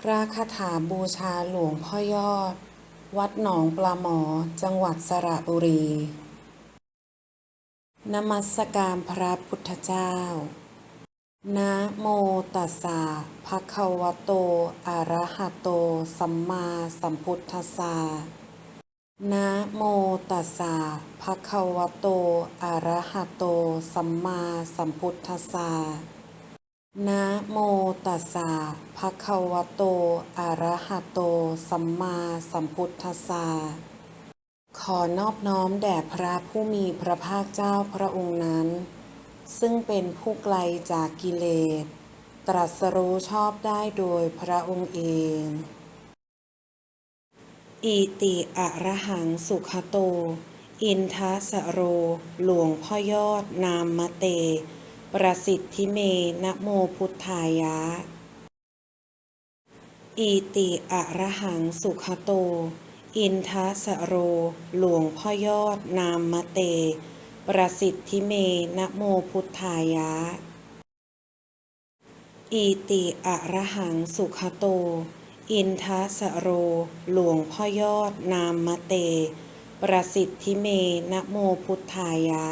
พระคาถาบูชาหลวงพ่อยอด วัดหนองปลาหมอ จังหวัดสระบุรี นมัสการพระพุทธเจ้า นะโมตัสสะภะคะวะโต อะระหะโต สัมมาสัมพุทธัสสะนะโมตัสสะภะคะวะโต อะระหะโต สัมมาสัมพุทธัสสะ นะโมตัสสะภะคะวะโต อะระหะโต สัมมาสัมพุทธัสสะ ขอนอบน้อมแด่พระผู้มีพระภาคเจ้าพระองค์นั้น ซึ่งเป็นผู้ไกลจากกิเลส ตรัสรู้ชอบได้โดยพระองค์เอง อิติอะระหังสุขโต อินทัสสโร หลวงพ่อยอดนามมะเต ประสิทธิเมนะโมพุทธายะ อิติอะระหังสุขโต อินทัสโร หลวงพ่อยอดนามมะเต ประสิทธิเมนะโมพุทธายะ อิติอะระหังสุขโต อินทัสสโร หลวงพ่อยอดนามมะเต ประสิทธิเมนะโมพุทธายะ